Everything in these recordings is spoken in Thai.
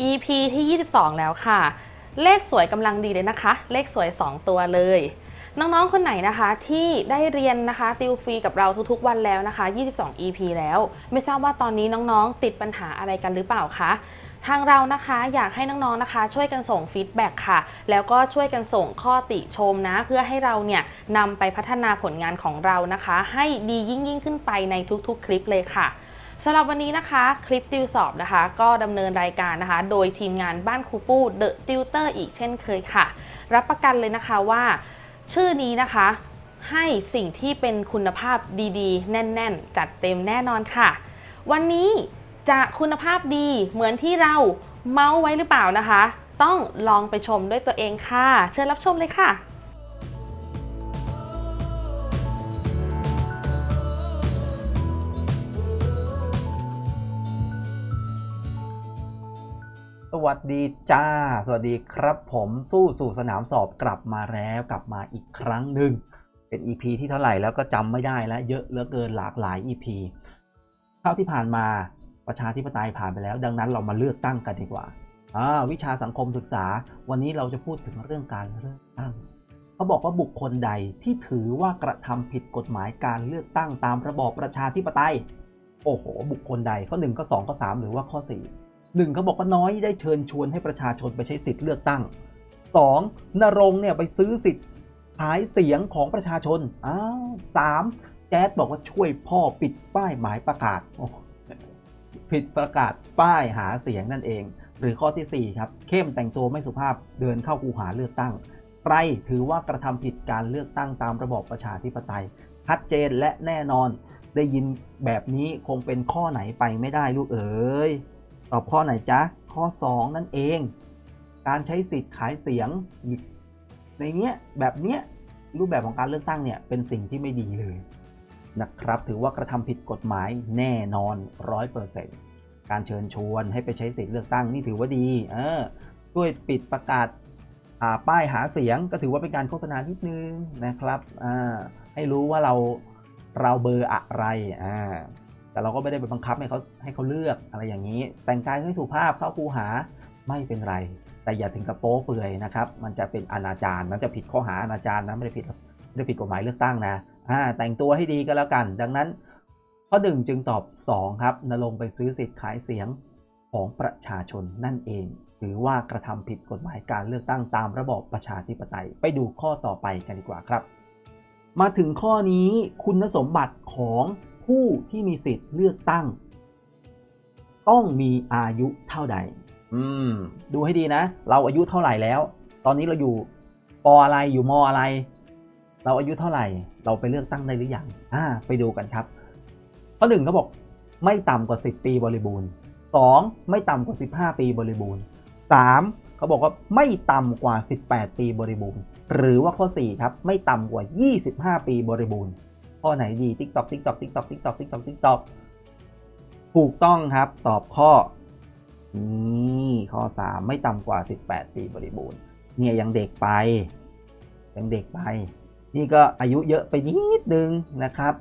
EP ที่ 22 แล้วค่ะ เลขสวยกำลังดีเลยนะคะ เลขสวย 2 ตัวเลย น้องๆ คนไหนนะคะที่ได้เรียนนะคะติวฟรีกับเราทุกๆ วันแล้วนะคะ 22 EP แล้ว ไม่ทราบว่าตอนนี้น้องๆ ติดปัญหาอะไรกันหรือเปล่าคะทางเรานะคะอยากให้น้องๆนะคะ ช่วยกันส่งฟีดแบ็กค่ะ แล้วก็ช่วยกันส่งข้อติชมนะ เพื่อให้เราเนี่ยนำไปพัฒนาผลงานของเรานะคะ ให้ดียิ่งยิ่งขึ้นไปในทุกๆ คลิปเลยค่ะ สำหรับวันนี้นะคะคลิปติวสอบนะคะ ก็ดำเนินรายการนะคะ โดยทีมงานบ้านครูปู้เดอะติวเตอร์อีกเช่นเคยค่ะ รับประกันเลยนะคะว่า ชื่อนี้นะคะ ให้สิ่งที่เป็นคุณภาพดีๆ แน่น ๆ จัดเต็มแน่นอนค่ะ วันนี้จะคุณภาพดีเหมือนที่เราเมาส์ไว้หรือเปล่านะคะ ต้องลองไปชมด้วยตัวเองค่ะ เชิญรับชมเลยค่ะ วัสดีจ้า สวัสดีครับผมสู้สู่สนามสอบกลับมาแล้วกลับมาอีกครั้งหนึ่งเป็น EP ที่เท่าไหร่แล้วก็จำไม่ได้แล้วเยอะเหลือเกินหลากหลาย EP เท่าที่ผ่านมาประชาธิปไตยผ่านไปแล้ว ดังนั้นเรามาเลือกตั้งกันดีกว่าอ่า วิชาสังคมศึกษา วันนี้เราจะพูดถึงเรื่องการเลือกตั้งเขาบอกว่าบุคคลใดที่ถือว่ากระทำผิดกฎหมายการเลือกตั้งตามระบอบประชาธิปไตย โอ้โห บุคคลใดข้อหนึ่งข้อสองข้อสามหรือว่าข้อสี่ หนึ่งเขาบอกว่าน้อยได้เชิญชวนให้ประชาชนไปใช้สิทธิ์เลือกตั้งสองนรงเนี่ยไปซื้อสิทธิ์ขายเสียงของประชาชนอ้าวสามแจ๊ดบอกว่าช่วยพ่อปิดป้ายหมายประกาศผิดประกาศป้ายหาเสียงนั่นเอง หรือข้อที่สี่ครับ เข้มแต่งตัวไม่สุภาพเดินเข้าคูหาเลือกตั้งใครถือว่ากระทำผิดการเลือกตั้งตามระบอบประชาธิปไตยชัดเจนและแน่นอน ได้ยินแบบนี้คงเป็นข้อไหนไปไม่ได้ลูกเอ๋ย ตอบข้อไหนจ๊ะ ข้อ 2 นั่นเอง การใช้สิทธิ์ขายเสียง ในเนี้ยแบบเนี้ยรูปแบบของการเลือกตั้งเนี่ยเป็นสิ่งที่ไม่ดีเลยนะครับถือว่ากระทำผิดกฎหมายแน่นอน100%การเชิญชวนให้ไปใช้สิทธิ์เลือกตั้งนี่ถือว่าดีเออช่วยปิดประกาศาป้ายหาเสียงก็ถือว่าเป็นการโฆษณานิดนึงนะครับอ่าให้รู้ว่าเราเราเบอร์อะไรอ่า แต่เราก็ไม่ได้ไปบังคับให้เขาให้เขาเลือกอะไรอย่างนี้ แต่งกายให้สุภาพเข้าคูหาไม่เป็นไร แต่อย่าถึงกับโป๊เปลือยนะครับ มันจะเป็นอนาจารมันจะผิดข้อหาอนาจารนะไม่ได้ผิดไม่ได้ผิดกฎหมายเลือกตั้งนะอ่าแต่งตัวให้ดีก็แล้วกัน ดังนั้น ข้อหนึ่งจึงตอบ 2 ครับนรงไปซื้อสิทธิ์ขายเสียงของประชาชนนั่นเองหรือว่ากระทำผิดกฎหมายการเลือกตั้งตามระบอบประชาธิปไตย ไปดูข้อต่อไปกันดีกว่าครับ มาถึงข้อนี้คุณสมบัติของ ผู้ที่มีสิทธิ์เลือกตั้ง ต้องมีอายุเท่าใด อืม ดูให้ดีนะ เราอายุเท่าไหร่แล้ว ตอนนี้เราอยู่ปออะไรอยู่มออะไร เราอายุเท่าไหร่ เราไปเลือกตั้งได้หรือยังอ่า ไปดูกันครับ ข้อหนึ่งเขาบอกไม่ต่ำกว่า 10 ปีบริบูรณ์สองไม่ต่ำกว่า 15 ปีบริบูรณ์สามเขาบอกว่าไม่ต่ำกว่า 18 ปีบริบูรณ์ หรือว่าข้อ 4 ครับ ไม่ต่ำกว่า 25 ปีบริบูรณ์ ข้อไหนดี TikTok TikTok TikTok TikTok TikTok TikTok ถูกต้องครับ ตอบข้อนี่ข้อ 3 ไม่ต่ำกว่า 18 ปีบริบูรณ์ เนี่ยยังเด็กไป ยังเด็กไป นี่ก็อายุเยอะไปนิดนึงนะครับ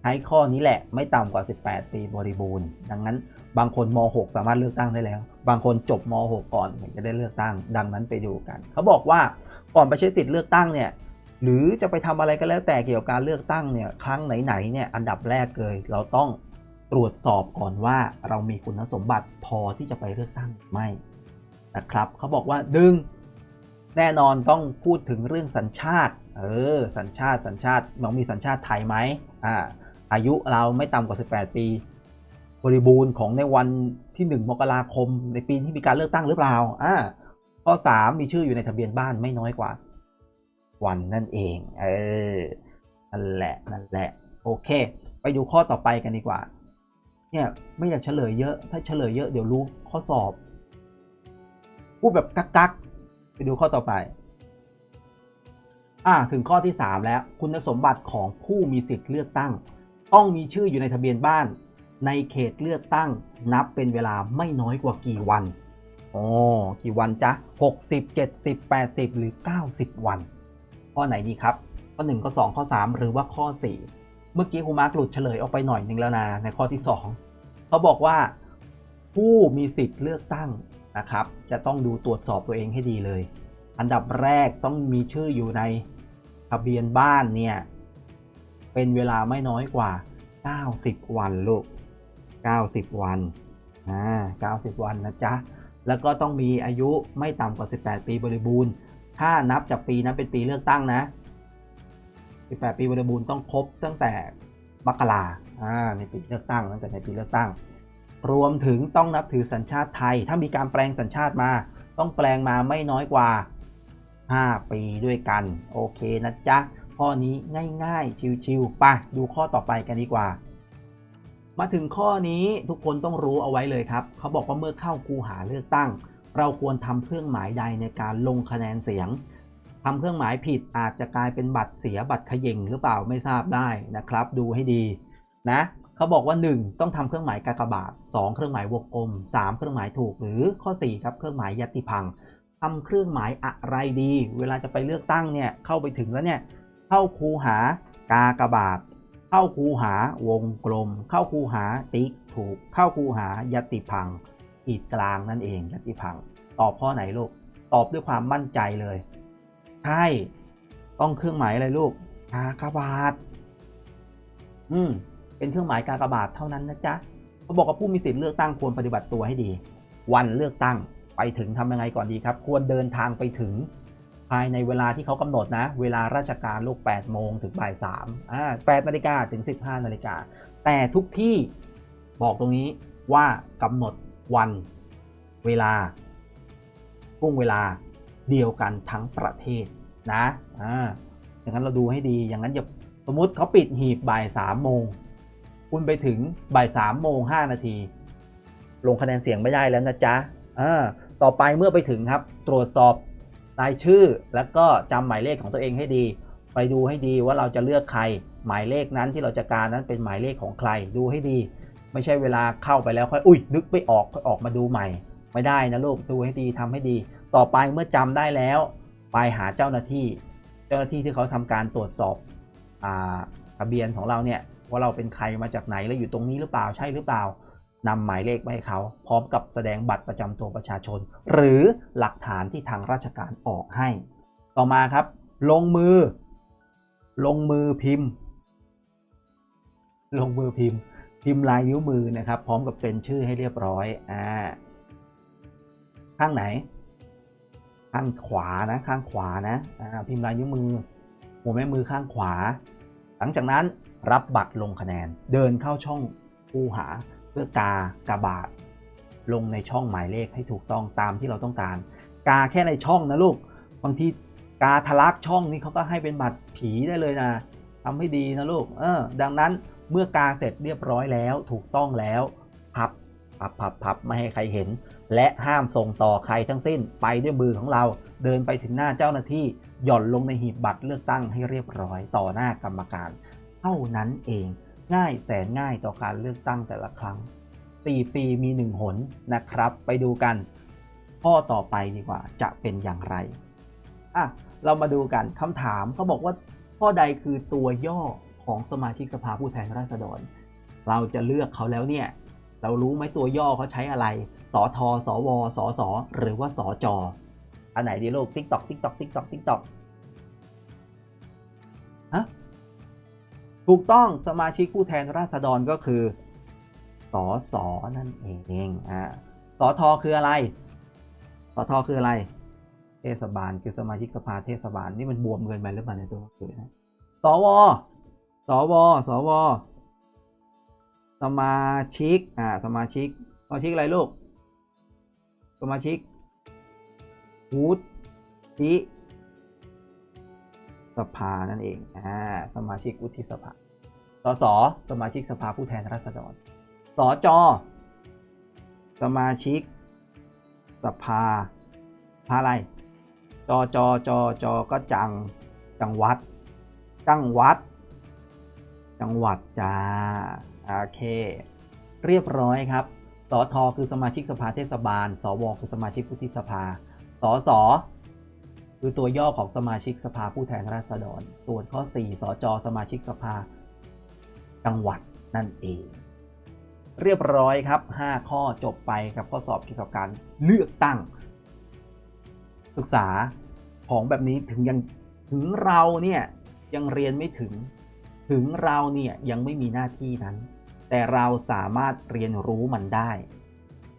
ใช้ข้อนี้แหละไม่ต่ำกว่า 18 ปีบริบูรณ์ ดังนั้นบางคนม .6 สามารถเลือกตั้งได้แล้ว บางคนจบม .6 ก่อนถึงจะได้เลือกตั้ง ดังนั้นไปดูกัน เขาบอกว่าก่อนไปใช้สิทธิ์เลือกตั้งเนี่ย หรือจะไปทำอะไรก็แล้วแต่เกี่ยวกับการเลือกตั้งเนี่ยครั้งไหนๆเนี่ยอันดับแรกเลยเราต้องตรวจสอบก่อนว่าเรามีคุณสมบัติพอที่จะไปเลือกตั้งหรือไม่นะครับเขาบอกว่าดึงแน่นอนต้องพูดถึงเรื่องสัญชาติ เออ สัญชาติ สัญชาติเรามีสัญชาติไทยไหมอ่า อายุเราไม่ต่ำกว่า 18 ปี บริบูรณ์ของในวันที่ 1 มกราคม ในปีที่มีการเลือกตั้งหรือเปล่า อ่า ข้อ 3 มีชื่ออยู่ในทะเบียนบ้านไม่น้อยกว่า วันนั่นเอง เออ นั่นแหละ นั่นแหละ โอเค ไปดูข้อต่อไปกันดีกว่า เนี่ยไม่อยากเฉลยเยอะ ถ้าเฉลยเยอะเดี๋ยวรู้ข้อสอบ พูดแบบกักๆไปดูข้อต่อไป อ่า ถึงข้อที่ 3 แล้ว คุณสมบัติของผู้มีสิทธิ์เลือกตั้ง ต้องมีชื่ออยู่ในทะเบียนบ้าน ในเขตเลือกตั้ง นับเป็นเวลาไม่น้อยกว่ากี่วันอ๋อกี่วันจ๊ะ 60 70 80 หรือ 90 วัน ข้อไหนดีครับ ข้อ 1 ข้อ 2 ข้อ 3 หรือว่าข้อ 4 เมื่อกี้ครูมาร์กหลุดเฉลยออกไปหน่อยหนึ่งแล้วนะในข้อที่ 2 เขาบอกว่า ผู้มีสิทธิ์เลือกตั้งนะครับ จะต้องดูตรวจสอบตัวเองให้ดีเลย อันดับแรกต้องมีชื่ออยู่ในทะเบียนบ้านเนี่ยเป็นเวลาไม่น้อยกว่า 90 วันลูก 90 วันอ่า90 วันนะจ๊ะ แล้วก็ต้องมีอายุไม่ต่ำกว่า 18 ปีบริบูรณ์ ถ้านับจากปีนั้นเป็นปีเลือกตั้งนะ18ปีบริบูรณ์ต้องครบตั้งแต่มกราอ่าในปีเลือกตั้งตั้งแต่ในปีเลือกตั้ง รวมถึงต้องนับถือสัญชาติไทย ถ้ามีการแปลงสัญชาติมา ต้องแปลงมาไม่น้อยกว่า 5 ปีด้วยกัน โอเคนะจ๊ะ ข้อนี้ง่ายๆ ชิวๆไปดูข้อต่อไปกันดีกว่า มาถึงข้อนี้ทุกคนต้องรู้เอาไว้เลยครับ เขาบอกว่าเมื่อเข้าคูหาเลือกตั้ง เราควรทำเครื่องหมายใดในการลงคะแนนเสียงทำเครื่องหมายผิดอาจจะกลายเป็นบัตรเสียบัตรขย่งหรือเปล่าไม่ทราบได้นะครับ ดูให้ดีนะเขาบอกว่า 1 ต้องทำเครื่องหมายกากบาท 2 เครื่องหมายวงกลม 3 เครื่องหมายถูกหรือข้อ4ครับเครื่องหมายยติพังค์ทำเครื่องหมายอะไรดี เวลาจะไปเลือกตั้งเนี่ยเข้าไปถึงแล้วเนี่ยเข้าคูหากากบาท เข้าคูหาวงกลม เข้าคูหาติ๊กถูก เข้าคูหายติพัง ขีดกลางนั่นเองยติพัง ตอบข้อไหนลูก ตอบด้วยความมั่นใจเลย ใช่ ต้องเครื่องหมายอะไรลูกกากบาท อืม เป็นเครื่องหมายกากบาทเท่านั้นนะจ๊ะเขาบอกว่าผู้มีสิทธิ์เลือกตั้งควรปฏิบัติตัวให้ดี วันเลือกตั้งไปถึงทำยังไงก่อนดีครับ ควรเดินทางไปถึง ภายในเวลาที่เขากำหนดนะ เวลาราชการลูก8โมงถึงบ่าย3อ่า8นาฬิกาถึง 15นาฬิกาแต่ทุกที่บอกตรงนี้ว่ากำหนด วัน เวลาช่วงเวลาเดียวกันทั้งประเทศนะอ่าอย่างนั้นเราดูให้ดี อย่างนั้นอย่าสมมติเขาปิดหีบบ่าย3โมง คุณไปถึงบ่าย3โมง5นาที ลงคะแนนเสียงไม่ได้แล้วนะจ๊ะอ่าต่อไปเมื่อไปถึงครับ ตรวจสอบรายชื่อ แล้วก็จำหมายเลขของตัวเองให้ดี ไปดูให้ดีว่าเราจะเลือกใคร หมายเลขนั้นที่เราจะการนั้นเป็นหมายเลขของใคร ดูให้ดี ไม่ใช่เวลาเข้าไปแล้วค่อยอุ้ยนึกไม่ออกค่อยออกมาดูใหม่ ไม่ได้นะลูกดูให้ดีทำให้ดี ต่อไปเมื่อจำได้แล้ว ไปหาเจ้าหน้าที่ เจ้าหน้าที่ที่เขาทำการตรวจสอบอาทะเบียนของเราเนี่ยว่าเราเป็นใครมาจากไหนแล้วอยู่ตรงนี้หรือเปล่าใช่หรือเปล่านำหมายเลขมาให้เขา พร้อมกับแสดงบัตรประจำตัวประชาชน หรือหลักฐานที่ทางราชการออกให้ ต่อมาครับ ลงมือ ลงมือพิมพ์ ลงมือพิมพ์ พิมพ์ลายนิ้วมือนะครับ พร้อมกับเซ็นชื่อให้เรียบร้อยอ่าข้างไหน ข้างขวานะ ข้างขวานะอ่าพิมพ์ลายนิ้วมือหัวแม่มือข้างขวา หลังจากนั้นรับบัตรลงคะแนน เดินเข้าช่องคูหาเพื่อกากาบาทลงในช่องหมายเลขให้ถูกต้องตามที่เราต้องการ กาแค่ในช่องนะลูก บางทีกาทะลักช่องนี้เขาก็ให้เป็นบัตรผีได้เลยนะทำให้ดีนะลูก เออ ดังนั้น เมื่อกาเสร็จเรียบร้อยแล้วถูกต้องแล้วพับพับพับพับไม่ให้ใครเห็น และห้ามส่งต่อใครทั้งสิ้นไปด้วยมือของเราเดินไปถึงหน้าเจ้าหน้าที่หย่อนลงในหีบบัตรเลือกตั้งให้เรียบร้อยต่อหน้ากรรมการ เท่านั้นเอง ง่ายแสนง่ายต่อการเลือกตั้งแต่ละครั้ง 4 ปีมี 1 หนนะครับ ไปดูกันข้อต่อไปดีกว่าจะเป็นอย่างไรอะเรามาดูกันคำถามเขาบอกว่าข้อใดคือตัวย่อ ของสมาชิกสภาผู้แทนราษฎร เราจะเลือกเขาแล้วเนี่ย เรารู้ไหมตัวย่อเขาใช้อะไร สอทอสวสสหรือว่าสอจอ อันไหนดีลูกติ๊กตอกติ๊กตอกติ๊กตอกติ๊กตอกฮะถูกต้องสมาชิกผู้แทนราษฎรก็คือสอสอนั่นเองอ่าสอทอคืออะไรสอทอคืออะไร เทศบาลคือสมาชิกสภาเทศบาลนี่มันบวมเกินไปหรือเปล่าในตัวหนังสือนะสว วสว สมาชิก อ่า สมาชิก สมาชิกอะไรลูก สมาชิกวุฒิสภานั่นเอง อ่า สมาชิกวุฒิสภา สส สมาชิกสภาผู้แทนราษฎร สจ สมาชิก สภาสภาอะไรจอจอจอจอก็จัง จังหวัด จังวัด จังหวัดจ้าโอเค เรียบร้อยครับสอทอคือสมาชิกสภาเทศบาล สวคือสมาชิกวุฒิสภา สสคือตัวย่อของสมาชิกสภาผู้แทนราษฎร ส่วนข้อ 4 สจ สมาชิกสภา จังหวัดนั่นเอง เรียบร้อยครับ 5 ข้อจบไปกับข้อสอบเกี่ยวกับการเลือกตั้ง ศึกษาของแบบนี้ถึงยังถึงเราเนี่ยยังเรียนไม่ถึง ถึงเราเนี่ยยังไม่มีหน้าที่นั้น แต่เราสามารถเรียนรู้มันได้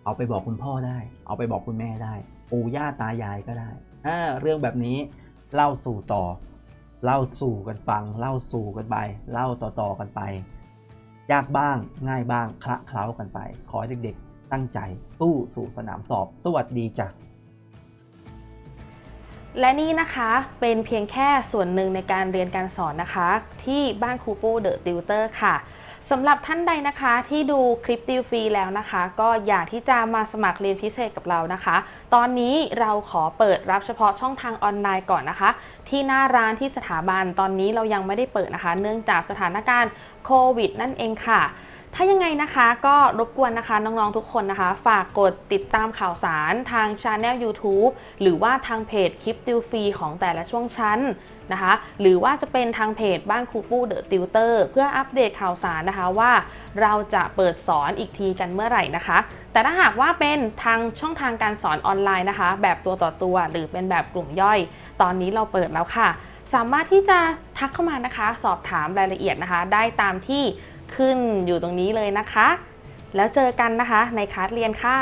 เอาไปบอกคุณพ่อได้ เอาไปบอกคุณแม่ได้ ปู่ย่าตายายก็ได้อ่าเรื่องแบบนี้เล่าสู่ต่อ เล่าสู่กันฟัง เล่าสู่กันไป เล่าต่อๆกันไป ยากบ้างง่ายบ้างคละเคล้ากันไป ขอให้เด็กๆ ตั้งใจสู้สู่สนามสอบ สวัสดีจ้ะ และนี่นะคะเป็นเพียงแค่ส่วนหนึ่งในการเรียนการสอนนะคะ ที่บ้านครูปูเดอะติวเตอร์ค่ะสำหรับท่านใดนะคะที่ดูคลิปติวฟรีแล้วนะคะ ก็อยากที่จะมาสมัครเรียนพิเศษกับเรานะคะ ตอนนี้เราขอเปิดรับเฉพาะช่องทางออนไลน์ก่อนนะคะ ที่หน้าร้านที่สถาบันตอนนี้เรายังไม่ได้เปิดนะคะ เนื่องจากสถานการณ์โควิดนั่นเองค่ะ ถ้ายังไงนะคะก็รบกวนนะคะน้องๆทุกคนนะคะ ฝากกดติดตามข่าวสารทางช anel YouTube หรือว่าทางเพจคลิปติวฟรีของแต่ละช่วงชั้นนะคะ หรือว่าจะเป็นทางเพจบ้านครูปู้เดอะติวเตอร์เพื่ออัปเดตข่าวสารนะคะว่า เราจะเปิดสอนอีกทีกันเมื่อไหร่นะคะ แต่ถ้าหากว่าเป็นทางช่องทางการสอนออนไลน์นะคะ แบบตัวต่อตัวหรือเป็นแบบกลุ่มย่อย ตอนนี้เราเปิดแล้วค่ะ สามารถที่จะทักเข้ามานะคะ สอบถามรายละเอียดนะคะ ได้ตามที่ ขึ้นอยู่ตรงนี้เลยนะคะ แล้วเจอกันนะคะในคลาสเรียนค่ะ